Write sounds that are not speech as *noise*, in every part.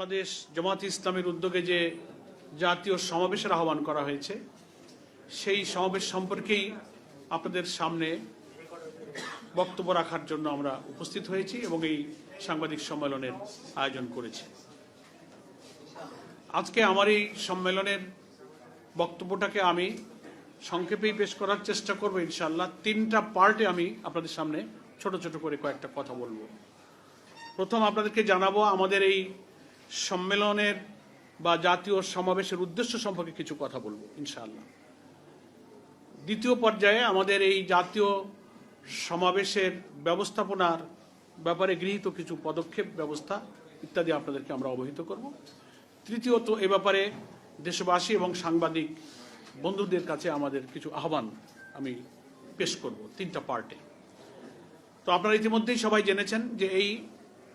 বাংলাদেশ জামাত ইসলামের উদ্যোগে যে জাতীয় সমাবেশের আহ্বান করা হয়েছে, সেই সমাবেশ সম্পর্কেই আপনাদের সামনে বক্তব্য রাখার জন্য আমরা উপস্থিত হয়েছি এবং এই সাংবাদিক সম্মেলনের আয়োজন করেছি। আজকে আমার এই সম্মেলনের বক্তব্যটাকে আমি সংক্ষেপেই পেশ করার চেষ্টা করব ইনশাল্লাহ তিনটা পার্টে আমি আপনাদের সামনে ছোট ছোট করে কয়েকটা কথা বলব। প্রথম আপনাদেরকে জানাব আমাদের এই সম্মেলনের বা জাতীয় সমাবেশের উদ্দেশ্য সম্পর্কে কিছু কথা বলব, ইনশাআল্লাহ। দ্বিতীয় পর্যায়ে আমাদের এই জাতীয় সমাবেশের ব্যবস্থাপনার ব্যাপারে গৃহীত কিছু পদক্ষেপ, ব্যবস্থা ইত্যাদি আপনাদেরকে আমরা অবহিত করব। তৃতীয়ত, এ ব্যাপারে দেশবাসী এবং সাংবাদিক বন্ধুদের কাছে আমাদের কিছু আহ্বান আমি পেশ করব তিনটা পার্টে। তো আপনারা ইতিমধ্যেই সবাই জেনেছেন যে এই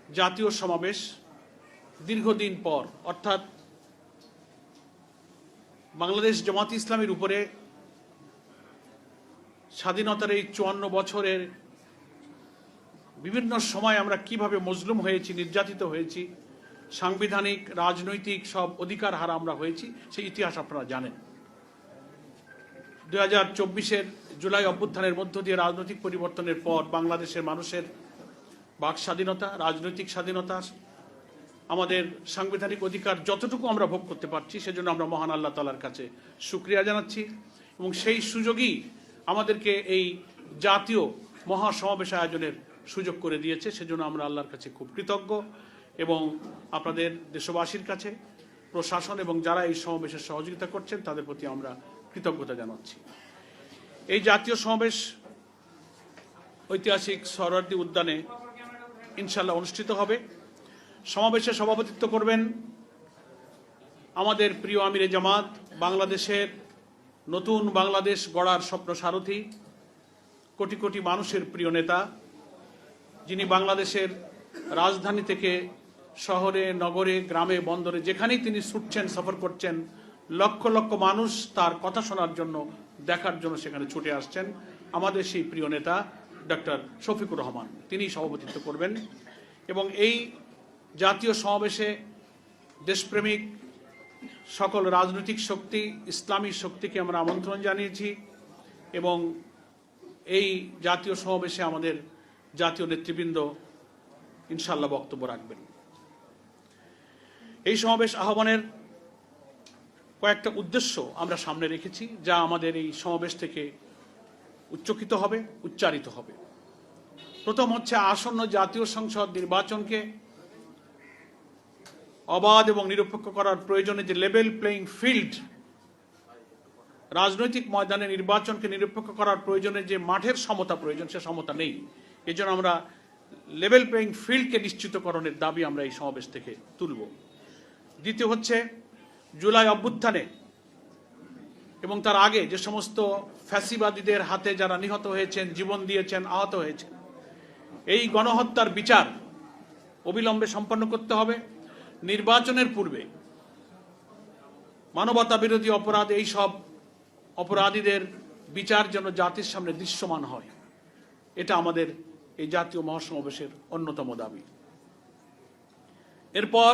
জাতীয় সমাবেশ দীর্ঘদিন পর, অর্থাৎ বাংলাদেশ জামাত ইসলামের উপরে স্বাধীনতার এই চুয়ান্ন বছরের বিভিন্ন সময় আমরা কীভাবে মজলুম হয়েছি, নির্যাতিত হয়েছি, সাংবিধানিক, রাজনৈতিক সব অধিকার হারা আমরা হয়েছি, সেই ইতিহাস আপনারা জানেন। দুই হাজার চব্বিশের জুলাই অভ্যুত্থানের মধ্য দিয়ে রাজনৈতিক পরিবর্তনের পর বাংলাদেশের মানুষের বাক স্বাধীনতা, রাজনৈতিক স্বাধীনতা আমাদের সাংবিধানিক অধিকার যতটুকু আমরা ভোগ করতে পারছি, সেজন্য আমরা মহান আল্লাহ তালার কাছে সুক্রিয়া জানাচ্ছি। এবং সেই সুযোগই আমাদেরকে এই জাতীয় মহাসমাবেশ আয়োজনের সুযোগ করে দিয়েছে, সেজন্য আমরা আল্লাহর কাছে খুব কৃতজ্ঞ। এবং আপনাদের দেশবাসীর কাছে, প্রশাসন এবং যারা এই সমাবেশের সহযোগিতা করছেন, তাদের প্রতি আমরা কৃতজ্ঞতা জানাচ্ছি। এই জাতীয় সমাবেশ ঐতিহাসিক সরোয়ার্দী উদ্যানে ইনশাল্লাহ অনুষ্ঠিত হবে। সমাবেশে সভাপতিত্ব করবেন আমাদের প্রিয় আমিরে জামাত, বাংলাদেশের নতুন বাংলাদেশ গড়ার স্বপ্ন সারথী, কোটি কোটি মানুষের প্রিয় নেতা, যিনি বাংলাদেশের রাজধানী থেকে শহরে, নগরে, গ্রামে, বন্দরে যেখানেই তিনি ছুটছেন, সফর করছেন, লক্ষ লক্ষ মানুষ তার কথা শোনার জন্য, দেখার জন্য সেখানে ছুটে আসছেন আমাদের সেই প্রিয় নেতা, ডক্টর শফিকুর রহমান। তিনি সভাপতিত্ব করবেন এবং এই জাতীয় সমাবেশে দেশপ্রেমিক সকল রাজনৈতিক শক্তি, ইসলামী শক্তিকে আমরা আমন্ত্রণ জানিয়েছি এবং এই জাতীয় সমাবেশে আমাদের জাতীয় নেতৃবৃন্দ ইনশাল্লাহ বক্তব্য রাখবেন। এই সমাবেশ আহ্বানের কয়েকটা উদ্দেশ্য আমরা সামনে রেখেছি, যা আমাদের এই সমাবেশ থেকে উচ্চকিত হবে, উচ্চারিত হবে। প্রথম হচ্ছে আসন্ন জাতীয় সংসদ নির্বাচনকে অবাধ এবং নিরপেক্ষ করার প্রয়োজনে যে লেভেল প্লেইং ফিল্ড রাজনৈতিক ময়দানে নির্বাচনকে নিরপেক্ষ করার প্রয়োজনে যে মাঠের সমতা প্রয়োজন, সে সমতা নেই। এজন্য আমরা লেভেল প্লেইং ফিল্ডকে নিশ্চিতকরণের দাবি আমরা এই সমাবেশ থেকে তুলব। দ্বিতীয় হচ্ছে, জুলাই অভ্যুত্থানে এবং তার আগে যে সমস্ত ফ্যাসিবাদীদের হাতে যারা নিহত হয়েছেন, জীবন দিয়েছেন, আহত হয়েছেন, এই গণহত্যার বিচার অবিলম্বে সম্পন্ন করতে হবে। নির্বাচনের পূর্বে মানবতা বিরোধী অপরাধ, এই সব অপরাধীদের বিচার যেন জাতির সামনে দৃশ্যমান হয়, এটা আমাদের এই জাতীয় মহাসমাবেশের অন্যতম দাবি। এরপর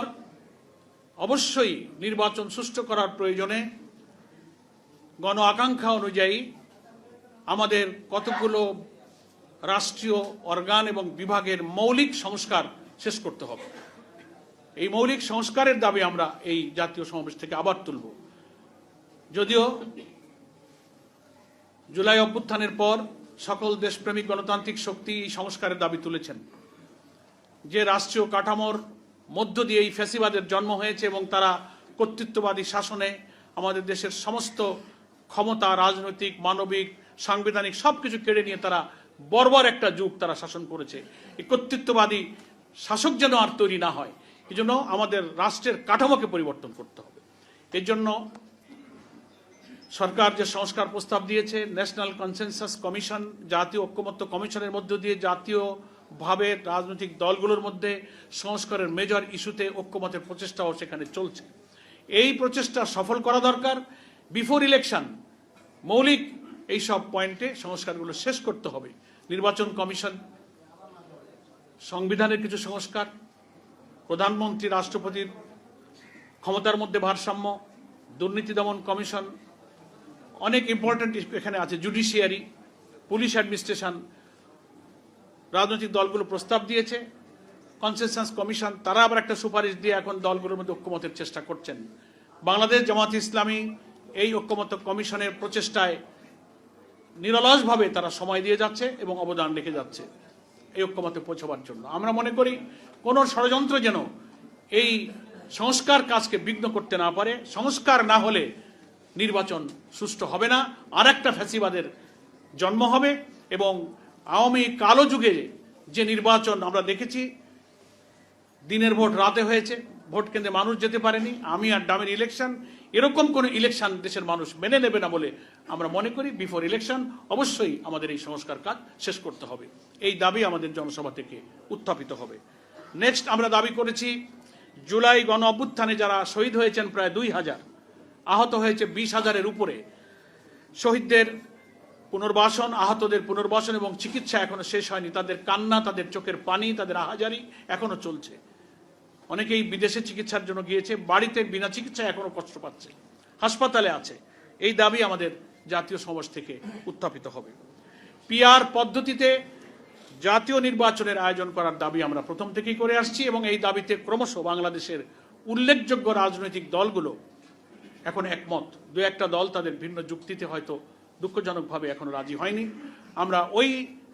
অবশ্যই নির্বাচন সুষ্ঠু করার প্রয়োজনে গণ আকাঙ্ক্ষা অনুযায়ী আমাদের কতগুলো রাষ্ট্রীয় অর্গান এবং বিভাগের মৌলিক সংস্কার শেষ করতে হবে। এই মৌলিক সংস্কারের দাবি আমরা এই জাতীয় সমাবেশ থেকে আবার তুলব। যদিও জুলাই অভ্যুত্থানের পর সকল দেশপ্রেমিক গণতান্ত্রিক শক্তি এই সংস্কারের দাবি তুলেছেন। যে রাষ্ট্রীয় কাঠামোর মধ্য দিয়ে এই ফ্যাসিবাদের জন্ম হয়েছে এবং তারা কর্তৃত্ববাদী শাসনে আমাদের দেশের সমস্ত ক্ষমতা, রাজনৈতিক, মানবিক, সাংবিধানিক সব কিছু কেড়ে নিয়ে তারা বর্বর একটা যুগ তারা শাসন করেছে। এই কর্তৃত্ববাদী শাসক যেন আর তৈরি না হয় এই জন্য আমাদের রাষ্ট্রের কাঠামোকে পরিবর্তন করতে হবে। এর জন্য সরকার যে সংস্কার প্রস্তাব দিয়েছে ন্যাশনাল কনসেনসাস কমিশন জাতীয় ঐক্যমত্য কমিশনের মধ্য দিয়ে জাতীয়ভাবে রাজনৈতিক দলগুলোর মধ্যে সংস্কারের মেজর ইস্যুতে ঐক্যমতের প্রচেষ্টাও সেখানে চলছে। এই প্রচেষ্টা সফল করা দরকার। বিফোর ইলেকশন মৌলিক এই সব পয়েন্টে সংস্কারগুলো শেষ করতে হবে। নির্বাচন কমিশন, সংবিধানের কিছু সংস্কার প্রধানমন্ত্রী, রাষ্ট্রপতির ক্ষমতার মধ্যে ভারসাম্য, দুর্নীতি দমন কমিশন, অনেক ইম্পর্ট্যান্ট এখানে আছে জুডিশিয়ারি পুলিশ অ্যাডমিনিস্ট্রেশন রাজনৈতিক দলগুলো প্রস্তাব দিয়েছে কনসেনসাস কমিশন তারা আবার একটা সুপারিশ দিয়ে এখন দলগুলোর মধ্যে ঐক্যমতের চেষ্টা করছেন। বাংলাদেশ জামাত ইসলামী এই ঐক্যমত কমিশনের প্রচেষ্টায় নিরলসভাবে তারা সময় দিয়ে যাচ্ছে এবং অবদান রেখে যাচ্ছে এই ঐক্যমতে পৌঁছবার জন্য। আমরা মনে করি কোনো ষড়যন্ত্র যেন এই সংস্কার কাজকে বিঘ্ন করতে না পারে, সংস্কার না হলে নির্বাচন সুষ্ঠু হবে না। আর একটা ফ্যাসিবাদের জন্ম হবে এবং আওয়ামী কালো যুগে যে নির্বাচন আমরা দেখেছি, দিনের ভোট রাতে হয়েছে, ভোট কেন্দ্রে মানুষ যেতে পারেনি, আমি আর ডামের ইলেকশন, এরকম কোন ইলেকশন দেশের মানুষ মেনে নেবে না বলে আমরা মনে করি। বিফোর ইলেকশন অবশ্যই আমাদের এই সংস্কার কাজ শেষ করতে হবে। এই দাবি আমাদের জনসভা থেকে উত্থাপিত হবে। নেক্সট আমরা দাবি করেছি, জুলাই গণ অভ্যুত্থানে যারা শহীদ হয়েছেন প্রায় দুই হাজার, আহত হয়েছে বিশ হাজারের উপরে। শহীদদের পুনর্বাসন, আহতদের পুনর্বাসন এবং চিকিৎসা এখনও শেষ হয়নি। তাদের কান্না, তাদের চোখের পানি, তাদের আহাজারি এখনও চলছে। অনেকেই বিদেশে চিকিৎসার জন্য গিয়েছে, বাড়িতে বিনা চিকিৎসায় এখনও কষ্ট পাচ্ছে, হাসপাতালে আছে। এই দাবি আমাদের জাতীয় সমাজ থেকে উত্থাপিত হবে। পিআর পদ্ধতিতে জাতীয় নির্বাচনের আয়োজন করার দাবি আমরা প্রথম থেকেই করে আসছি এবং এই দাবিতে ক্রমশ বাংলাদেশের উল্লেখযোগ্য রাজনৈতিক দলগুলো এখন একমত। দু একটা দল তাদের ভিন্ন যুক্তিতে হয়তো দুঃখজনকভাবে এখনও রাজি হয়নি। আমরা ওই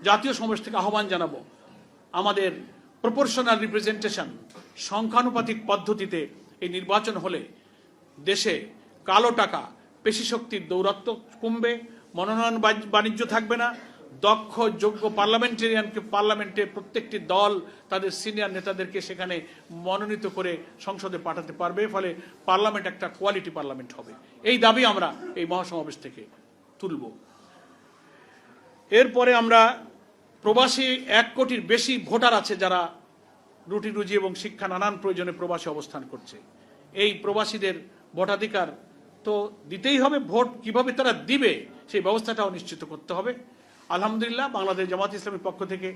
জাতীয় সমাবেশ থেকে আহ্বান জানাব, আমাদের প্রপোর্শনাল রিপ্রেজেন্টেশন সংখ্যানুপাতিক পদ্ধতিতে এই নির্বাচন হলে দেশে কালো টাকা পেশি শক্তির কমবে, মনোনয়ন বাণিজ্য থাকবে না দক্ষ, যোগ্য পার্লামেন্টেরিয়ানকে পার্লামেন্টে প্রত্যেকটি দল তাদের সিনিয়র নেতাদেরকে সেখানে মনোনীত করে সংসদে পাঠাতে পারবে, ফলে পার্লামেন্ট একটা কোয়ালিটি পার্লামেন্ট হবে। এই দাবি আমরা এই মহাসমাবেশ থেকে তুলব। এরপরে আমরা প্রবাসী এক কোটির বেশি ভোটার আছে যারা রুটি রুজি এবং শিক্ষা নানান প্রয়োজনে প্রবাসী অবস্থান করছে। এই প্রবাসীদের ভোটাধিকার তো দিতেই হবে, ভোট কীভাবে তারা দিবে সেই ব্যবস্থাটাও নিশ্চিত করতে হবে। আলহামদুলিল্লাহ, বাংলাদেশ জামাত ইসলামের পক্ষ থেকে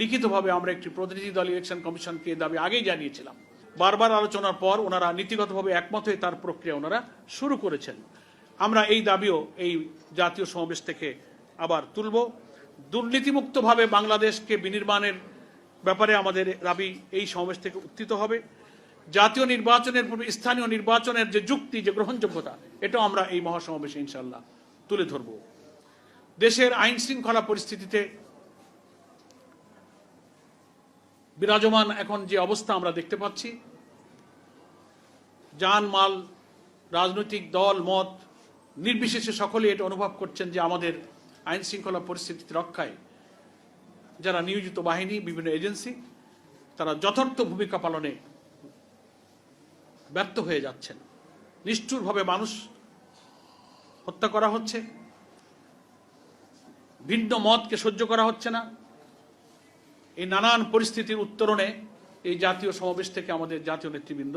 লিখিতভাবে আমরা একটি প্রতিনিধি দল ইলেকশন কমিশনকে দাবি আগেই জানিয়েছিলাম। বারবার আলোচনার পর ওনারা নীতিগতভাবে একমত হয়ে তার প্রক্রিয়া ওনারা শুরু করেছেন। আমরা এই দাবিও এই জাতীয় সমাবেশ থেকে আবার তুলব। দুর্নীতিমুক্তভাবে বাংলাদেশকে বিনির্মাণের ব্যাপারে আমাদের দাবি এই সমাবেশ থেকে উত্থিত হবে। জাতীয় নির্বাচনের পূর্বে স্থানীয় নির্বাচনের যে যুক্তি, যে গ্রহণযোগ্যতা, এটাও আমরা এই মহাসমাবেশে ইনশাল্লাহ তুলে ধরব। দেশের আইন শৃঙ্খলা পরিস্থিতিতে বিরাজমান এখন যে অবস্থা আমরা দেখতে পাচ্ছি যান মাল রাজনৈতিক দল, মত, নির্বিশেষে সকলে এটা অনুভব করছেন যে আমাদের আইন শৃঙ্খলা পরিস্থিতি রক্ষায় যারা নিয়োজিত বাহিনী, বিভিন্ন এজেন্সি, তারা যথার্থ ভূমিকা পালনে ব্যর্থ হয়ে যাচ্ছেন। নিষ্ঠুরভাবে মানুষ হত্যা করা হচ্ছে। ভিন্ন মতকে সহ্য করা হচ্ছে না। এই নানান পরিস্থিতির উত্তরণে এই জাতীয় সমাবেশ থেকে আমাদের জাতীয় নেতৃবৃন্দ,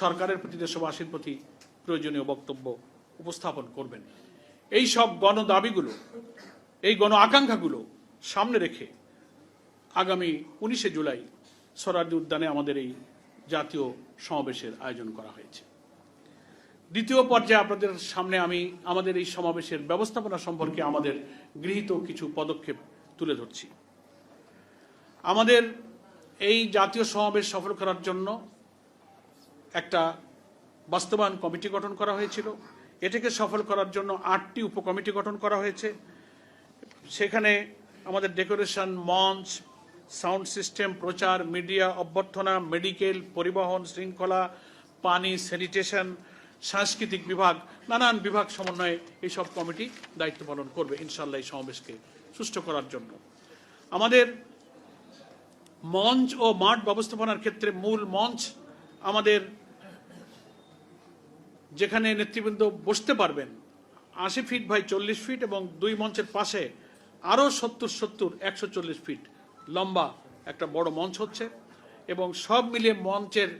সরকারের প্রতি দেশবাসীর প্রতি প্রয়োজনীয় বক্তব্য উপস্থাপন করবেন। এই সব গণ দাবিগুলো এই গণ আকাঙ্ক্ষাগুলো সামনে রেখে আগামী উনিশে জুলাই সরার্দি উদ্যানে আমাদের এই জাতীয় সমাবেশের আয়োজন করা হয়েছে। দ্বিতীয় পর্যায়ে আপনাদের সামনে আমি আমাদের এই সমাবেশের ব্যবস্থাপনা সম্পর্কে আমাদের গৃহীত কিছু পদক্ষেপ তুলে ধরছি। আমাদের এই জাতীয় সমাবেশ সফল করার জন্য একটা বাস্তবায়ন কমিটি গঠন করা হয়েছিল। এটাকে সফল করার জন্য আটটি উপকমিটি গঠন করা হয়েছে। সেখানে আমাদের ডেকোরেশন, মঞ্চ, সাউন্ড সিস্টেম, প্রচার, মিডিয়া, অভ্যর্থনা, মেডিকেল, পরিবহন, শৃঙ্খলা, পানি, স্যানিটেশন সাংস্কৃতিক বিভাগ, নানান বিভাগ সমন্বয়ে এইসব কমিটি দায়িত্ব পালন করবে ইনশাল্লাহ এই সমাবেশকে সুষ্ঠু করার জন্য। আমাদের মঞ্চ ও মাঠ ব্যবস্থাপনার ক্ষেত্রে মূল মঞ্চ আমাদের যেখানে নেতৃবৃন্দ বসতে পারবেন, আশি ফিট বাই চল্লিশ ফিট এবং দুই মঞ্চের পাশে আরও সত্তর সত্তর একশো চল্লিশ ফিট লম্বা একটা বড় মঞ্চ হচ্ছে এবং সব মিলিয়ে মঞ্চের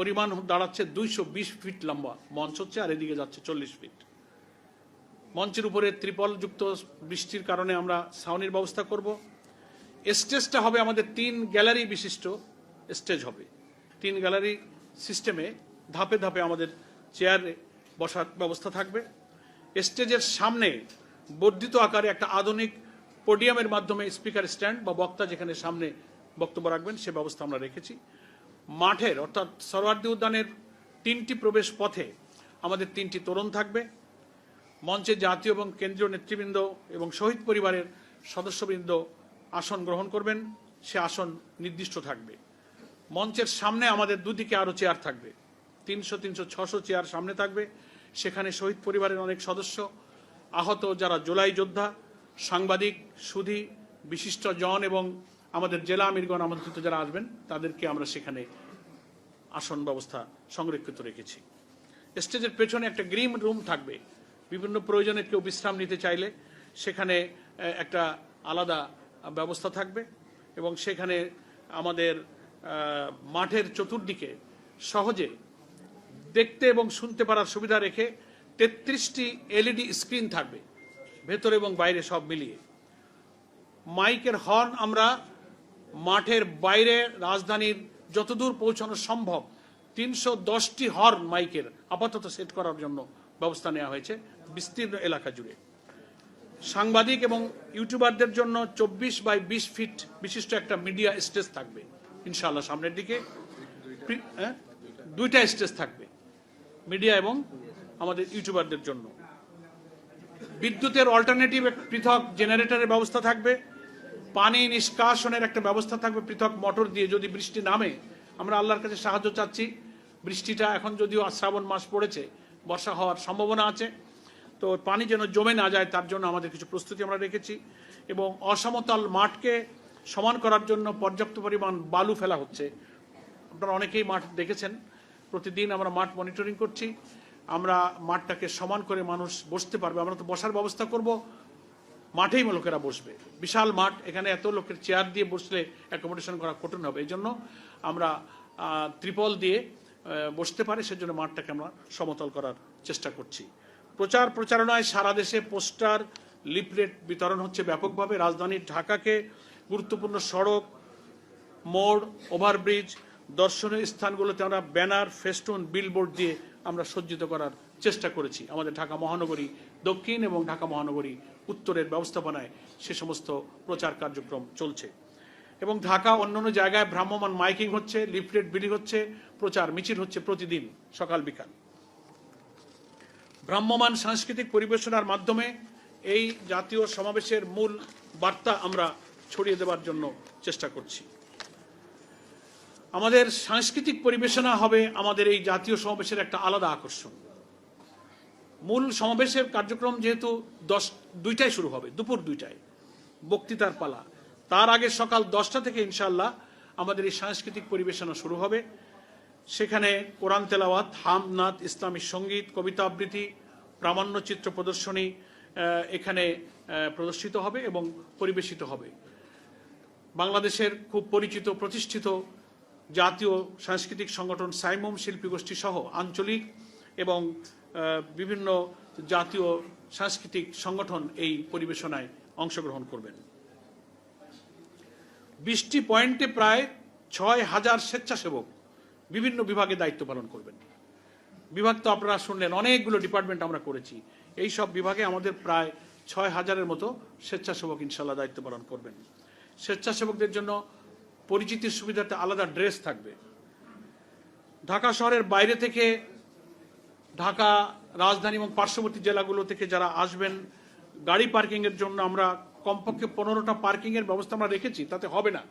পরিমাণ দাঁড়াচ্ছে দুইশো বিশ ফিট লম্বা। মঞ্চ হচ্ছে আর এদিকে যাচ্ছে চল্লিশ ফিট। মঞ্চের উপরে ত্রিপলযুক্ত বৃষ্টির কারণে আমরা ছাউনির ব্যবস্থা করব। স্টেজটা হবে আমাদের তিন গ্যালারি বিশিষ্ট স্টেজ হবে। তিন গ্যালারি সিস্টেমে ধাপে ধাপে আমাদের চেয়ারে বসার ব্যবস্থা থাকবে। স্টেজের সামনে বর্ধিত আকারে একটা আধুনিক পোডিয়ামের মাধ্যমে স্পিকার স্ট্যান্ড বা বক্তা যেখানে সামনে বক্তব্য রাখবেন সে ব্যবস্থা আমরা রেখেছি। মাঠের, অর্থাৎ সরোয়ার্দী উদ্যানের তিনটি প্রবেশ পথে আমাদের তিনটি তোরণ থাকবে। মঞ্চে জাতীয় এবং কেন্দ্রীয় নেতৃবৃন্দ এবং শহীদ পরিবারের সদস্যবৃন্দ আসন গ্রহণ করবেন। সে আসন নির্দিষ্ট থাকবে। মঞ্চের সামনে আমাদের দুদিকে আরও চেয়ার থাকবে। তিনশো তিনশো, ছশো চেয়ার সামনে থাকবে। সেখানে শহীদ পরিবারের অনেক সদস্য, আহত যারা জোলাই যোদ্ধা, সাংবাদিক, সুধী, বিশিষ্ট জন এবং আমাদের জেলা আমিরগণ আমন্ত্রিত যারা আসবেন, তাদেরকে আমরা সেখানে আসন ব্যবস্থা সংরক্ষিত রেখেছি। স্টেজের পেছনে একটা গ্রিম রুম থাকবে। বিভিন্ন প্রয়োজনে কেউ বিশ্রাম নিতে চাইলে সেখানে একটা আলাদা ব্যবস্থা থাকবে এবং সেখানে আমাদের মাঠের চতুর্দিকে সহজে দেখতে এবং শুনতে পারার সুবিধা রেখে তেত্রিশটি এলইডি স্ক্রিন থাকবে, ভেতরে এবং বাইরে সব মিলিয়ে। মাইকের হর্ন আমরা মাঠের বাইরে রাজধানীর যতদূর পৌঁছানো সম্ভব, তিনশো দশটি হর্ন মাইকের আপাতত সেট করার জন্য ব্যবস্থা নেওয়া হয়েছে বিস্তীর্ণ এলাকা জুড়ে। সাংবাদিক এবং ইউটিউবারদের জন্য চব্বিশ বাই বিশ ফিট বিশিষ্ট একটা মিডিয়া স্টেজ থাকবে। ইনশাআল্লাহ সামনের দিকে? দুইটা স্টেজ থাকবে, মিডিয়া এবং আমাদের ইউটিউবারদের জন্য। বিদ্যুতের অল্টারনেটিভ পৃথক জেনারেটরের ব্যবস্থা থাকবে। পানি নিষ্কাশনের একটা ব্যবস্থা থাকবে পৃথক মোটর দিয়ে যদি বৃষ্টি নামে, আমরা আল্লাহর কাছে সাহায্য চাচ্ছি। বৃষ্টিটা এখন যদিও শ্রাবণ মাস পড়েছে, বর্ষা হওয়ার সম্ভাবনা আছে। তো পানি যেন জমে না যায়, তার জন্য আমাদের কিছু প্রস্তুতি আমরা রেখেছি। এবং অসমতল মাঠকে সমান করার জন্য পর্যাপ্ত পরিমাণ বালু ফেলা হচ্ছে। আপনারা অনেকেই মাঠ দেখেছেন, প্রতিদিন আমরা মাঠ মনিটরিং করছি। আমরা মাঠটাকে সমান করে মানুষ বসতে পারবে, আমরা তো বসার ব্যবস্থা করব। মাঠেই লোকেরা বসবে। বিশাল মাঠ, এখানে এত লোকের চেয়ার দিয়ে বসলে অ্যাকোমোডেশন করা কঠিন হবে। এই জন্য আমরা ত্রিপল দিয়ে বসতে পারি, সেজন্য মাঠটাকে আমরা সমতল করার চেষ্টা করছি। প্রচার প্রচারণায় সারা দেশে পোস্টার, লিফলেট বিতরণ হচ্ছে ব্যাপকভাবে। রাজধানীর ঢাকাকে গুরুত্বপূর্ণ সড়ক, মোড়, ওভারব্রিজ, দর্শনীয় স্থানগুলোতে আমরা ব্যানার, ফেস্টুন, বিলবোর্ড দিয়ে আমরা সজ্জিত করার চেষ্টা করেছি। আমাদের ঢাকা মহানগরী দক্ষিণ এবং ঢাকা মহানগরী উত্তরের ব্যবস্থাপনায় সে সমস্ত প্রচার কার্যক্রম চলছে। এবং ঢাকা অন্যান্য জায়গায় ভ্রাম্যমান মাইকিং হচ্ছে, লিফলেট বিলি হচ্ছে, প্রচার মিছিল হচ্ছে প্রতিদিন সকাল বিকাল। ভ্রাম্যমান সাংস্কৃতিক পরিবেশনার মাধ্যমে এই জাতীয় সমাবেশের মূল বার্তা আমরা ছড়িয়ে দেওয়ার জন্য চেষ্টা করছি। আমাদের সাংস্কৃতিক পরিবেশনা হবে আমাদের এই জাতীয় সমাবেশের একটা আলাদা আকর্ষণ। মূল সমাবেশের কার্যক্রম যেহেতু দশ, দুইটায় শুরু হবে, দুপুর দুইটায়, বক্তৃতার পালা। তার আগে সকাল দশটা থেকে ইনশাল্লাহ আমাদের এই সাংস্কৃতিক পরিবেশনা শুরু হবে। সেখানে কোরআন তেলাওয়াত, হামনাথ, ইসলামী সংগীত, কবিতা আবৃত্তি, প্রামাণ্য চিত্র প্রদর্শনী এখানে প্রদর্শিত হবে এবং পরিবেশিত হবে। বাংলাদেশের খুব পরিচিত, প্রতিষ্ঠিত জাতীয় সাংস্কৃতিক সংগঠন সাইমম শিল্পী গোষ্ঠী সহ আঞ্চলিক এবং বিভিন্ন জাতীয় সাংস্কৃতিক সংগঠন এই পরিবেশনায় অংশগ্রহণ করবেন। বিশটি পয়েন্টে প্রায় ছয় হাজার স্বেচ্ছাসেবক বিভিন্ন বিভাগে দায়িত্ব পালন করবেন। বিভাগ তো আপনারা শুনলেন, অনেকগুলো ডিপার্টমেন্ট আমরা করেছি। এই সব বিভাগে আমাদের প্রায় ছয় হাজারের মতো স্বেচ্ছাসেবক ইনশাল্লাহ দায়িত্ব পালন করবেন। স্বেচ্ছাসেবকদের জন্য পরিচিতির সুবিধাতে আলাদা ড্রেস থাকবে। ঢাকা শহরের বাইরে থেকে ঢাকা, রাজধানী এবং পার্শ্ববর্তী জেলাগুলো থেকে যারা আসবেন, গাড়ি পার্কিংয়ের জন্য আমরা কমপক্ষে পনেরোটা পার্কিংয়ের ব্যবস্থা আমরা রেখেছি, তাতে হবে না।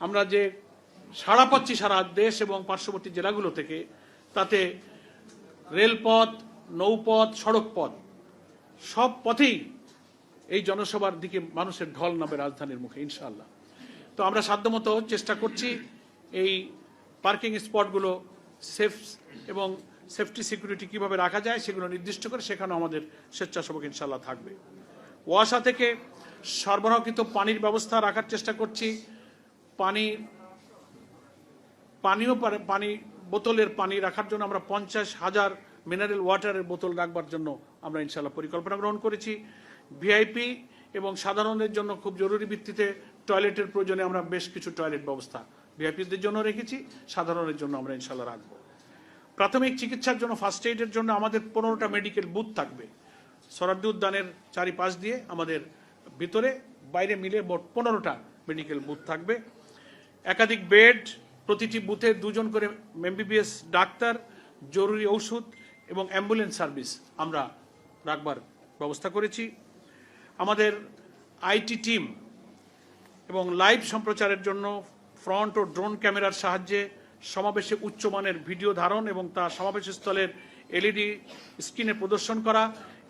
আমরা যে সাড়া পাচ্ছি সারা দেশ এবং পার্শ্ববর্তী জেলাগুলো থেকে, তাতে রেলপথ, নৌপথ সড়ক পথ সব পথেই এই জনসভার দিকে মানুষের ঢল নামে রাজধানীর মুখে, ইনশাআল্লাহ। তো আমরা সাধ্যমতো চেষ্টা করছি এই পার্কিং স্পটগুলো সেফ এবং সেফটি, সিকিউরিটি কীভাবে রাখা যায় সেগুলো নির্দিষ্ট করে সেখানেও আমাদের স্বেচ্ছাসেবক ইনশাল্লাহ থাকবে। ওয়াসা থেকে সরবরাহকৃত পানির ব্যবস্থা রাখার চেষ্টা করছি। পানি পারে- পানি, বোতলের পানি রাখার জন্য আমরা পঞ্চাশ হাজার মিনারেল ওয়াটারের বোতল রাখবার জন্য আমরা ইনশাল্লাহ পরিকল্পনা গ্রহণ করেছি। ভিআইপি এবং সাধারণের জন্য খুব জরুরি ভিত্তিতে টয়লেটের প্রয়োজনে আমরা বেশ কিছু টয়লেট ব্যবস্থা ভিআইপিদের জন্য রেখেছি। সাধারণের জন্য আমরা ইনশাল্লাহ রাখব। প্রাথমিক চিকিৎসার জন্য ফার্স্ট এইডের জন্য আমাদের পনেরোটা মেডিকেল বুথ থাকবে। সরাদ্দি উদ্যানের চারিপাশ দিয়ে আমাদের ভিতরে, বাইরে মিলে মোট পনেরোটা মেডিকেল বুথ থাকবে। একাধিক বেড প্রতিটি বুথে দুজন করে এমবিবিএস ডাক্তার, জরুরি ঔষধ এবং অ্যাম্বুলেন্স সার্ভিস আমরা রাখবার ব্যবস্থা করেছি। আমাদের আইটি টিম এবং লাইভ সম্প্রচারের জন্য ফ্রন্ট ও ড্রোন ক্যামেরার সাহায্যে সমাবেশে উচ্চমানের ভিডিও ধারণ এবং তা সমাবেশ স্থলের এলইডি স্ক্রিনে প্রদর্শন করা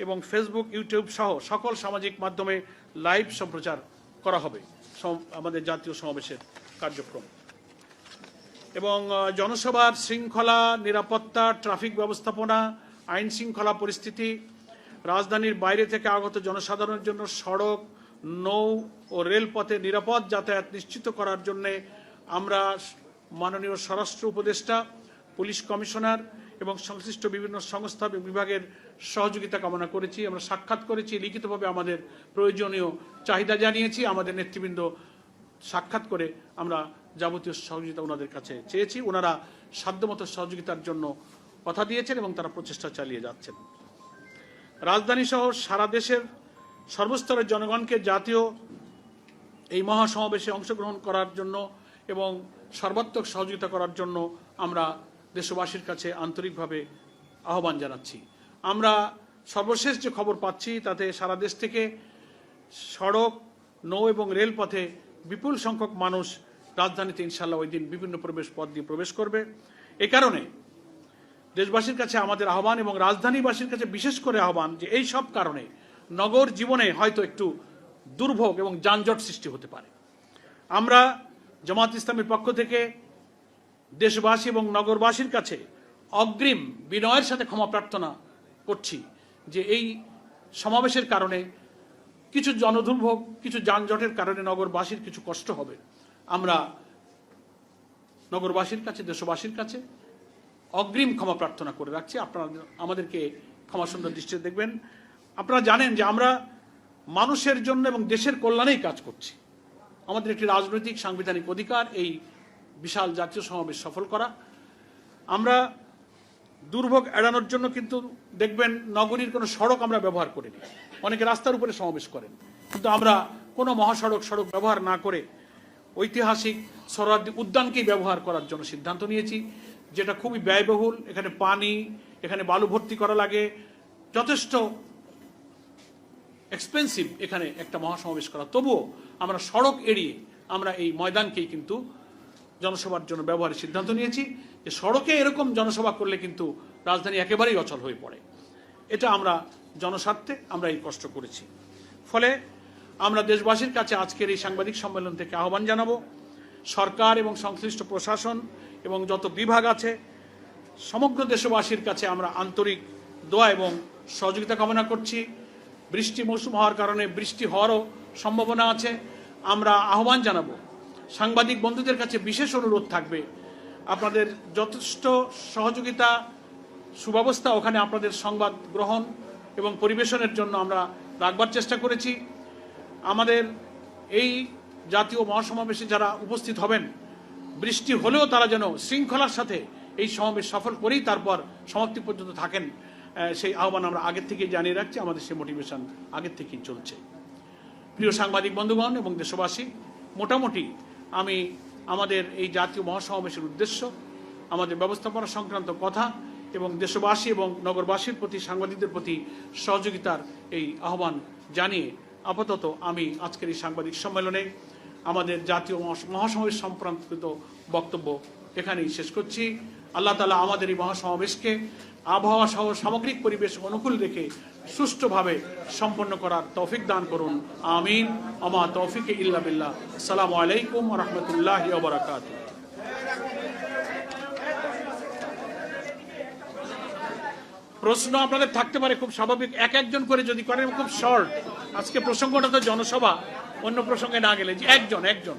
এবং ফেসবুক, ইউটিউব সহ সকল সামাজিক মাধ্যমে লাইভ সম্প্রচার করা হবে। আমাদের জাতীয় সমাবেশের কার্যক্রম। এবং জনসভার শৃঙ্খলা, নিরাপত্তা, ট্রাফিক ব্যবস্থাপনা, আইন শৃঙ্খলা পরিস্থিতি, রাজধানীর বাইরে থেকে আগত জনসাধারণের জন্য সড়ক, নৌ ও রেলপথে নিরাপদ যাতায়াত নিশ্চিত করার জন্য আমরা মাননীয় স্বরাষ্ট্র উপদেষ্টা, পুলিশ কমিশনার এবং সংশ্লিষ্ট বিভিন্ন সংস্থা বিভাগের সহযোগিতা কামনা করেছি। আমরা সাক্ষাৎ করেছি, লিখিতভাবে আমাদের প্রয়োজনীয় চাহিদা জানিয়েছি। আমাদের নেতৃবৃন্দ সাক্ষাৎ করে আমরা যাবতীয় সহযোগিতা ওনাদের কাছে চেয়েছি। ওনারা সাধ্যমতো সহযোগিতার জন্য কথা দিয়েছেন এবং তারা প্রচেষ্টা চালিয়ে যাচ্ছেন। রাজধানী সহ সারা দেশের সর্বস্তরের জনগণকে জাতীয় এই মহাসমাবেশে অংশগ্রহণ করার জন্য এবং সর্বাত্মক সহযোগিতা করার জন্য আমরা দেশবাসীর কাছে আন্তরিকভাবে আহ্বান জানাচ্ছি। আমরা সর্বশেষ যে খবর পাচ্ছি, তাতে সারা দেশ থেকে সড়ক, নৌ এবং রেলপথে বিপুল সংখ্যক মানুষ রাজধানীতে ইনশাল্লাহ ওই দিন বিভিন্ন প্রবেশ পথ দিয়ে প্রবেশ করবে। এ কারণে দেশবাসীর কাছে আমাদের আহ্বান এবং রাজধানীবাসীর কাছে বিশেষ করে আহ্বান যে এই সব কারণে নগর জীবনে হয়তো একটু দুর্ভোগ এবং যানজট সৃষ্টি হতে পারে। আমরা জামাত ইসলামের পক্ষ থেকে দেশবাসী এবং নগরবাসীর কাছে অগ্রিম বিনয়ের সাথে ক্ষমা প্রার্থনা করছি যে এই সমাবেশের কারণে কিছু জনদুর্ভোগ কিছু যানজটের কারণে নগরবাসীর কিছু কষ্ট হবে। আমরা নগরবাসীর কাছে, দেশবাসীর কাছে অগ্রিম ক্ষমা প্রার্থনা করে রাখছি। আপনারা আমাদেরকে ক্ষমা সুন্দর দৃষ্টিতে দেখবেন। আপনারা জানেন যে আমরা মানুষের জন্য এবং দেশের কল্যাণেই কাজ করছি। আমাদের একটি রাজনৈতিক সাংবিধানিক অধিকার, এই বিশাল জাতীয় সমাবেশ সফল করা। আমরা দুর্ভোগ এড়ানোর জন্য কিন্তু দেখবেন নগরীর কোনো সড়ক আমরা ব্যবহার করিনি। অনেকে রাস্তার উপরে সমাবেশ করেন। কিন্তু আমরা কোনো মহাসড়ক সড়ক ব্যবহার না করে ঐতিহাসিক সরাদি উদ্যানকেই ব্যবহার করার জন্য সিদ্ধান্ত নিয়েছি, যেটা খুবই ব্যয়বহুল। এখানে পানি, এখানে বালু ভর্তি করা লাগে। যথেষ্ট এক্সপেন্সিভ এখানে একটা মহাসমাবেশ করা। তবুও আমরা সড়ক এড়িয়ে আমরা এই ময়দানকেই কিন্তু জনসভার জন্য ব্যবহারের সিদ্ধান্ত নিয়েছি যে সড়কে এরকম জনসভা করলে কিন্তু রাজধানী একেবারেই অচল হয়ে পড়ে। এটা আমরা জনস্বার্থে আমরা এই কষ্ট করেছি। ফলে আমরা দেশবাসীর কাছে আজকের এই সাংবাদিক সম্মেলন থেকে আহ্বান জানাব। সরকার এবং সংশ্লিষ্ট প্রশাসন এবং যত বিভাগ আছে, সমগ্র দেশবাসীর কাছে আমরা আন্তরিক দোয়া এবং সহযোগিতা কামনা করছি। বৃষ্টি মৌসুম হওয়ার কারণে বৃষ্টি হওয়ারও সম্ভাবনা আছে। আমরা আহ্বান জানাব, সাংবাদিক বন্ধুদের কাছে বিশেষ অনুরোধ থাকবে। আপনাদের যথেষ্ট সহযোগিতা, সুব্যবস্থা ওখানে আপনাদের সংবাদ গ্রহণ এবং পরিবেশনের জন্য আমরা রাখবার চেষ্টা করেছি। আমাদের এই জাতীয় মহাসমাবেশে যারা উপস্থিত হবেন, বৃষ্টি হলেও তারা যেন শৃঙ্খলার সাথে এই সমাবেশ সফল করেই তারপর সমাপ্তি পর্যন্ত থাকেন। সেই আহ্বান আমরা আগের থেকেই জানিয়ে রাখছি, আমাদের সেই মোটিভেশন আগের থেকেই চলছে। প্রিয় সাংবাদিক বন্ধুগণ এবং দেশবাসী, মোটামুটি আমি আমাদের এই জাতীয় মহাসমাবেশের উদ্দেশ্য, আমাদের ব্যবস্থাপনা সংক্রান্ত কথা এবং দেশবাসী এবং নগরবাসীর প্রতি, সাংবাদিকদের প্রতি সহযোগিতার এই আহ্বান জানিয়ে আপাতত আমি আজকের এই সাংবাদিক সম্মেলনে আমাদের জাতীয় মহা- মহাসমাবেশ সম্পর্কিত বক্তব্য এখানেই শেষ করছি। আল্লাহ তালা আমাদের এই মহাসমাবেশকে আবহাওয়া সহ সামগ্রিক পরিবেশ অনুকূল রেখে সুষ্ঠুভাবে সম্পন্ন করার তৌফিক দান করুন। আমিন। আমা তৌফিক ইল্লা বিল্লাহ। আসসালামু আলাইকুম রহমতুল্লাহ বারাকাত প্রশ্ন আপনাদের থাকতে পারে খুব স্বাভাবিক। এক একজন করে যদি করেন, খুব শর্ট। আজকে প্রসঙ্গটা তো জনসভা। অন্য প্রসঙ্গে না গেলে যে একজন একজন।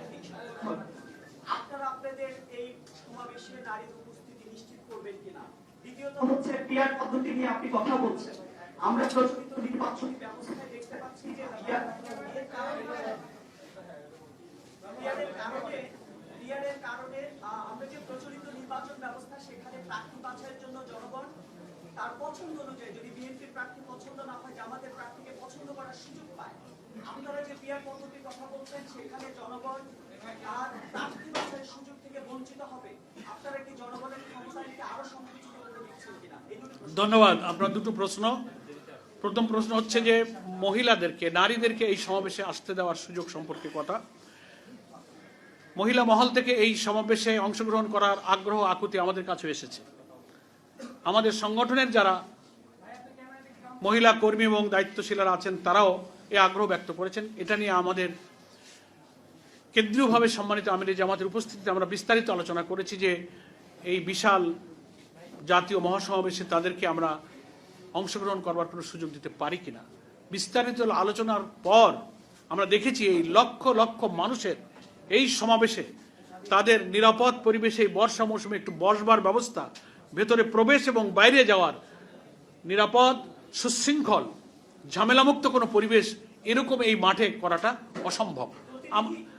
দ্বিতীয়ত হচ্ছে পিয়ার পদ্ধতি নিয়ে আপনি কথা বলছেন। আমরা প্রচলিত নির্বাচনী ব্যবস্থায় দেখতে পাচ্ছি যে পিয়ার কারণে কারণে আমরা যে প্রচলিত নির্বাচন ব্যবস্থা, সেখানে প্রার্থী বাছাইয়ের জন্য জনগণ তার পছন্দ অনুযায়ী যদি বিএনপির প্রার্থী পছন্দ না হয়, জামাতের প্রার্থীকে পছন্দ করার সুযোগ পায়, আপনারা যে পিয়ার পদ্ধতির কথা বলছেন, সেখানে জনগণ আর প্রার্থী বাছাইয়ের সুযোগ থেকে বঞ্চিত হবে। আপনারা কি জনগণের ক্ষমতাকে আরও সংকুচিত করে দিচ্ছেন কিনা এই দুটি প্রশ্ন। ধন্যবাদ। আপনার দুটো প্রশ্ন। প্রথম প্রশ্ন হচ্ছে যে, মহিলাদেরকে, নারীদেরকে এই সমাবেশে আসতে দেওয়ার সুযোগ সম্পর্কে কথা মহিলা মহল থেকে এই সমাবেশে অংশগ্রহণ করার আগ্রহ, আকুতি আমাদের কাছে এসেছে। আমাদের সংগঠনের যারা মহিলা কর্মী এবং দায়িত্বশীলারা আছেন, তারাও এই আগ্রহ ব্যক্ত করেছেন। এটা নিয়ে আমাদের কেন্দ্রীয়ভাবে সম্মানিত আমির জামাতের উপস্থিতিতে আমরা বিস্তারিত আলোচনা করেছি যে, এই বিশাল জাতীয় মহাসমাবেশে তাদেরকে আমরা অংশগ্রহণ করবার কোনো সুযোগ দিতে পারি কিনা? বিস্তারিত আলোচনার পর আমরা দেখেছি এই লক্ষ লক্ষ মানুষের এই সমাবেশে তাদের নিরাপদ পরিবেশে বর্ষা মৌসুমে একটু বসবার ব্যবস্থা, ভেতরে প্রবেশ এবং বাইরে যাওয়ার নিরাপদ, সুশৃঙ্খল, ঝামেলামুক্ত কোনো পরিবেশ এরকম এই মাঠে করাটা অসম্ভব।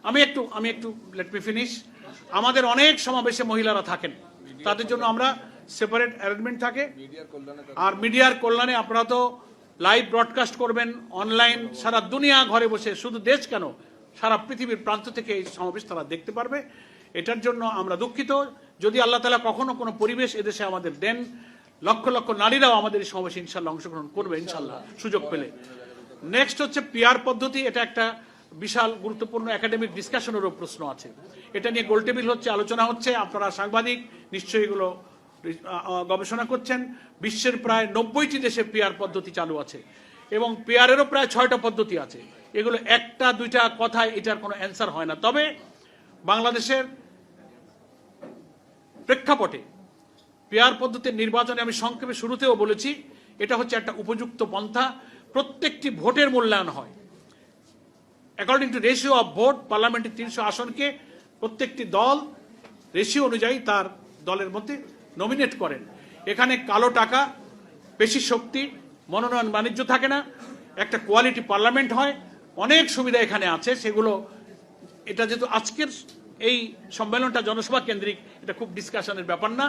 আমি একটু আমি একটু লেট মি ফিনিশ আমাদের অনেক সমাবেশে মহিলারা থাকেন। তাদের জন্য আমরা সেপারেট অ্যারেঞ্জমেন্ট থাকে। আর মিডিয়ার কল্যাণে আপনারা তো লাইভ ব্রডকাস্ট করবেন অনলাইন সারা দুনিয়া ঘরে বসে শুধু দেশ কেন? সারা পৃথিবীর প্রান্ত থেকে এই সমাবেশ তারা দেখতে পারবে। এটার জন্য আমরা দুঃখিত। যদি আল্লাহ তালা কখনো কোনো পরিবেশ এদেশে আমাদের দেন লক্ষ লক্ষ নারীরাও আমাদের এই সমাবেশে ইনশাল্লাহ অংশগ্রহণ করবে ইনশাল্লাহ সুযোগ পেলে। নেক্সট হচ্ছে পিয়ার পদ্ধতি। এটা একটা বিশাল গুরুত্বপূর্ণ একাডেমিক ডিসকাশনেরও প্রশ্ন আছে। এটা নিয়ে গোলটেবিল হচ্ছে আলোচনা হচ্ছে। আপনারা সাংবাদিক নিশ্চয়ই এগুলো গবেষণা করছেন, বিশ্বের প্রায় নব্বইটি দেশে পেয়ার পদ্ধতি চালু আছে এবং পেয়ারেরও প্রায় ছয়টা পদ্ধতি আছে। এগুলো একটা, দুইটা কথায় এটার কোনো অ্যান্সার হয় না। তবে বাংলাদেশের প্রেক্ষাপটে পেয়ার পদ্ধতির নির্বাচনে আমি সংক্ষেপে শুরুতেও বলেছি, এটা হচ্ছে একটা উপযুক্ত পন্থা। প্রত্যেকটি ভোটের মূল্যায়ন হয়। According to ratio of vote পার্লামেন্টের তিনশো আসনকে প্রত্যেকটি দল রেশিও অনুযায়ী তার দলের মধ্যে নমিনেট করেন। এখানে কালো টাকা পেশি শক্তি, মনোনয়ন বাণিজ্য থাকে না, একটা কোয়ালিটি পার্লামেন্ট হয়, অনেক সুবিধা এখানে আছে, সেগুলো, এটা যেহেতু আজকের এই সম্মেলনটা জনসভা কেন্দ্রিক এটা খুব ডিসকাশনের ব্যাপার না।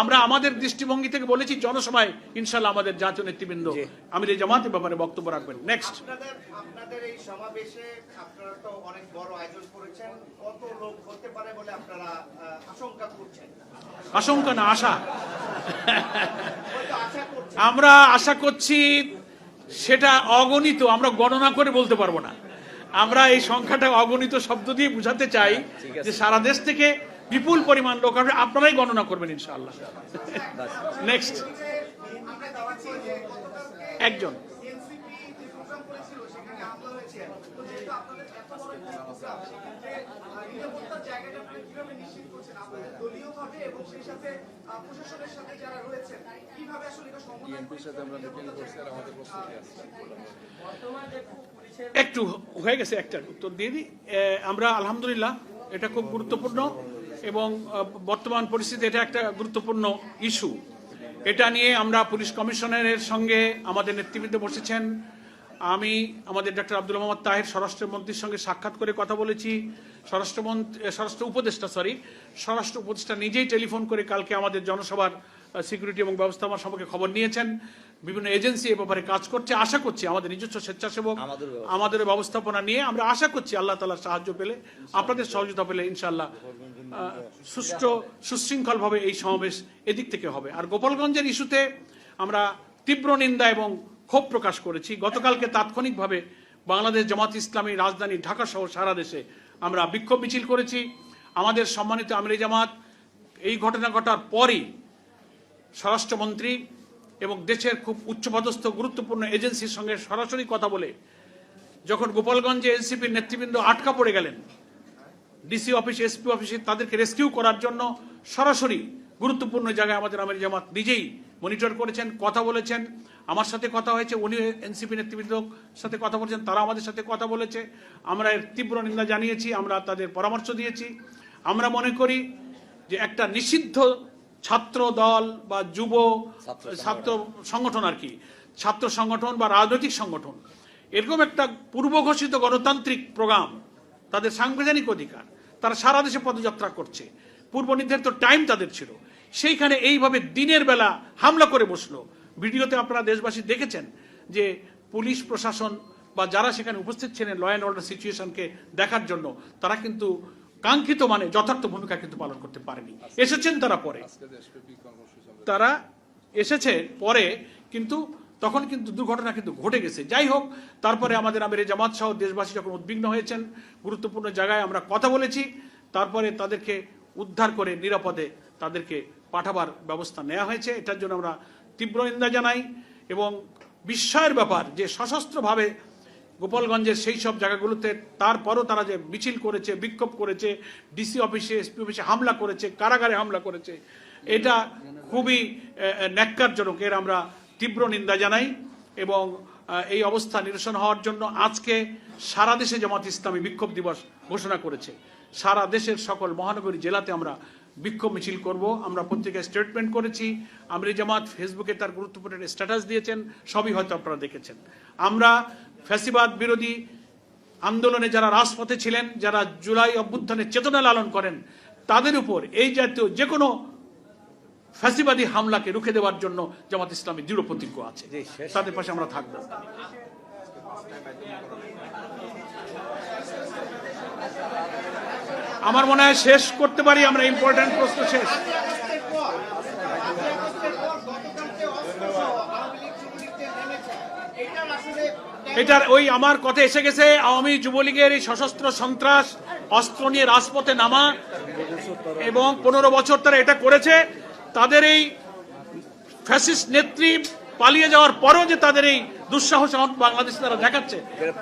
আমরা আমাদের দৃষ্টিভঙ্গি থেকে বলেছি জনসভায় ইনশাল্লাহ আমাদের জাতীয় নেতৃবৃন্দ আমির জামাতের ব্যাপারে বক্তব্য রাখবেন। নেক্সট আপনাদের আপনাদের এই সমাবেশে আপনারা তো অনেক বড় আয়োজন করেছেন। কত লোক হতে পারে বলে আপনারা আশঙ্কা করছেন? আশঙ্কা না আশা। আমরা আশা করছি সেটা অগণিত আমরা গণনা করে বলতে পারব না। আমরা এই সংখ্যাটা অগণিত শব্দ দিয়ে বুঝাতে চাই যে সারা দেশ থেকে বিপুল পরিমাণ লোক আসবে। আপনারাই গণনা করবেন ইনশাআল্লাহ। *laughs* নেক্সট আমরা করেছি একজন। এনসিপি যে প্রোগ্রাম করেছিল সেখানে হামলা হয়েছে তো যেহেতু আপনাদের এত বড় একটা প্রোগ্রাম সেক্ষেত্রে আহ, নিরাপত্তার জায়গাটা আপনি কীভাবে নিশ্চিত করছেন আপনাদের দলীয়ভাবে এবং সেই সাথে আহ, প্রশাসনের সাথে যারা রয়েছেন কীভাবে আসলে একটু হয়ে গেছে একটা উত্তর দিয়ে দিই। আমরা আলহামদুলিল্লাহ এটা খুব গুরুত্বপূর্ণ এবং বর্তমান পরিস্থিতি এটা একটা গুরুত্বপূর্ণ ইস্যু। এটা নিয়ে আমরা পুলিশ কমিশনারের সঙ্গে আমাদের নেতৃবৃন্দ বসেছেন। আমি আমাদের ডক্টর আব্দুল মোহাম্মদ তাহের স্বরাষ্ট্রমন্ত্রীর সঙ্গে সাক্ষাৎ করে কথা বলেছি। স্বরাষ্ট্রমন্ত্রী স্বরাষ্ট্র উপদেষ্টা, সরি, স্বরাষ্ট্র উপদেষ্টা নিজেই টেলিফোন করে কালকে আমাদের জনসভার সিকিউরিটি এবং ব্যবস্থাপনা সম্পর্কে খবর নিয়েছেন। বিভিন্ন এজেন্সি এ ব্যাপারে কাজ করছে আশা করছি আমাদের নিজস্ব স্বেচ্ছাসেবক আমাদের ব্যবস্থাপনা নিয়ে আমরা আশা করছি আল্লাহ তালার সাহায্য পেলে আপনাদের সহযোগিতা পেলে ইনশাল্লাহ সুষ্ঠু সুশৃঙ্খলভাবে এই সমাবেশ এদিক থেকে হবে। আর গোপালগঞ্জের ইস্যুতে আমরা তীব্র নিন্দা এবং ক্ষোভ প্রকাশ করেছি। গতকালকে তাৎক্ষণিকভাবে বাংলাদেশ জামাত ইসলামী রাজধানী ঢাকা সহ সারা দেশে আমরা বিক্ষোভ মিছিল করেছি। আমাদের সম্মানিত আমিরি জামাত এই ঘটনা ঘটার পরই স্বরাষ্ট্রমন্ত্রী এবং দেশের খুব উচ্চপদস্থ গুরুত্বপূর্ণ এজেন্সির সঙ্গে সরাসরি কথা বলে যখন গোপালগঞ্জে এনসিপির নেতৃবৃন্দ আটকা পড়ে গেলেন, ডিসি অফিস, এসপি অফিসে তাদেরকে রেস্কিউ করার জন্য সরাসরি গুরুত্বপূর্ণ জায়গায় আমাদের আমির জামাত নিজেই মনিটর করেছেন, কথা বলেছেন। আমার সাথে কথা হয়েছে উনি এনসিপি নেতৃবৃন্দ সাথে কথা বলেছেন, তারা আমাদের সাথে কথা বলেছে। আমরা এর তীব্র নিন্দা জানিয়েছি, আমরা তাদের পরামর্শ দিয়েছি। আমরা মনে করি যে একটা নিষিদ্ধ ছাত্র দল বা যুব ছাত্র সংগঠন। আর কি। ছাত্র সংগঠন বা রাজনৈতিক সংগঠন। এরকম একটা পূর্ব ঘোষিত গণতান্ত্রিক প্রোগ্রাম তাদের সাংবিধানিক অধিকার তারা সারা দেশে পদযাত্রা করছে। পূর্ব নির্ধারিত টাইম তাদের ছিল। সেইখানে এইভাবে দিনের বেলা হামলা করে বসল। ভিডিওতে আপনারা দেশবাসী দেখেছেন যে পুলিশ প্রশাসন বা যারা সেখানে উপস্থিত ছিলেন ল অ্যান্ড অর্ডার সিচুয়েশনকে দেখার জন্য তারা কিন্তু কাঙ্ক্ষিত মানে যথার্থ ভূমিকা কিন্তু পালন করতে পারেনি। এসেছেন তারা পরে। তারা এসেছে পরে, কিন্তু তখন কিন্তু দুর্ঘটনা কিন্তু ঘটে গেছে। যাই হোক, তারপরে আমাদের আমির জামাত সহ দেশবাসী যখন উদ্বিগ্ন হয়েছেন, গুরুত্বপূর্ণ জায়গায় আমরা কথা বলেছি, তারপরে তাদেরকে উদ্ধার করে নিরাপদে তাদেরকে পাঠাবার ব্যবস্থা নেওয়া হয়েছে। এটার জন্য আমরা তীব্র নিন্দা জানাই এবং বিস্ময়ের ব্যাপার যে সশস্ত্রভাবে গোপালগঞ্জের সেই সব জায়গাগুলোতে তারপরও তারা যে মিছিল করেছে, বিক্ষোভ করেছে ডিসি অফিসে এসপি অফিসে হামলা করেছে, কারাগারে হামলা করেছে, এটা খুবই ন্যাক্কারজনক। এর আমরা তীব্র নিন্দা জানাই এবং এই অবস্থা নিরসন হওয়ার জন্য আজকে সারা দেশে জামাত ইসলামী বিক্ষোভ দিবস ঘোষণা করেছে। সারা দেশের সকল মহানগরী জেলাতে আমরা বিক্ষোভ মিছিল করব। আমরা পত্রিকায় স্টেটমেন্ট করেছি। আমরি জামাত ফেসবুকে তার গুরুত্বপূর্ণ স্ট্যাটাস দিয়েছেন। সবই হয়তো আপনারা দেখেছেন। আমরা ফ্যাসিবাদ বিরোধী আন্দোলনে যারা রাজপথে ছিলেন যারা জুলাই অভ্যুত্থানের চেতনা লালন করেন তাদের উপর এই জাতীয় যে কোনো ফ্যাসিবাদী হামলাকে রুখে দেওয়ার জন্য জামাত ইসলামী দৃঢ় প্রতিজ্ঞ আছে। তাদের পাশে আমরা থাকব। আমার মনে হয় শেষ করতে পারি আমরা ইম্পর্টেন্ট প্রশ্ন শেষ আগস্টের পর পাঁচই আগস্টের পর গতকালকে অস্ত্র আওয়ামী লীগ যুবলীগকে নেমেছে এটার আসলে এটার ওই আমার কথা এসে গেছে আওয়ামী যুবলীগের এই সশস্ত্র সন্ত্রাস অস্ত্র নিয়ে রাজপথে নামা এবং পনেরো বছর তারা এটা করেছে। তাদের এই ফ্যাসিস্ট নেত্রী পালিয়ে যাওয়ার পরেও যে তাদের এই দুঃসাহস বাংলাদেশ তারা দেখাচ্ছে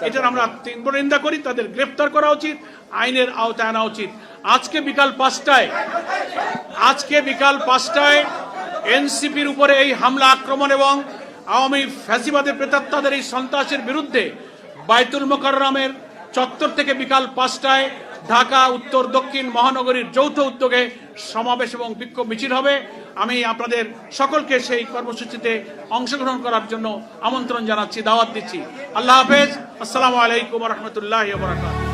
এটার আমরা তীব্র নিন্দা করি তাদের গ্রেফতার করা উচিত আইনের আওতায় আনা উচিত। আজকে বিকাল পাঁচটায় আজকে বিকাল পাঁচটায় এনসিপির উপরে এই হামলা আক্রমণ এবং আওয়ামী ফ্যাসিবাদের প্রেতাত্মাদের এই সন্ত্রাসের বিরুদ্ধে বাইতুল মোকাররমের চত্বর থেকে বিকাল পাঁচটায় ঢাকা, উত্তর, দক্ষিণ মহানগরীর যৌথ উদ্যোগে সমাবেশ এবং বিক্ষোভ মিছিল হবে। আমি আপনাদের সকলকে সেই কর্মসূচিতে অংশগ্রহণ করার জন্য আমন্ত্রণ জানাচ্ছি, দাওয়াত দিচ্ছি। আল্লাহ হাফেজ। আসসালামু আলাইকুম রহমতুল্লাহ বরাকাত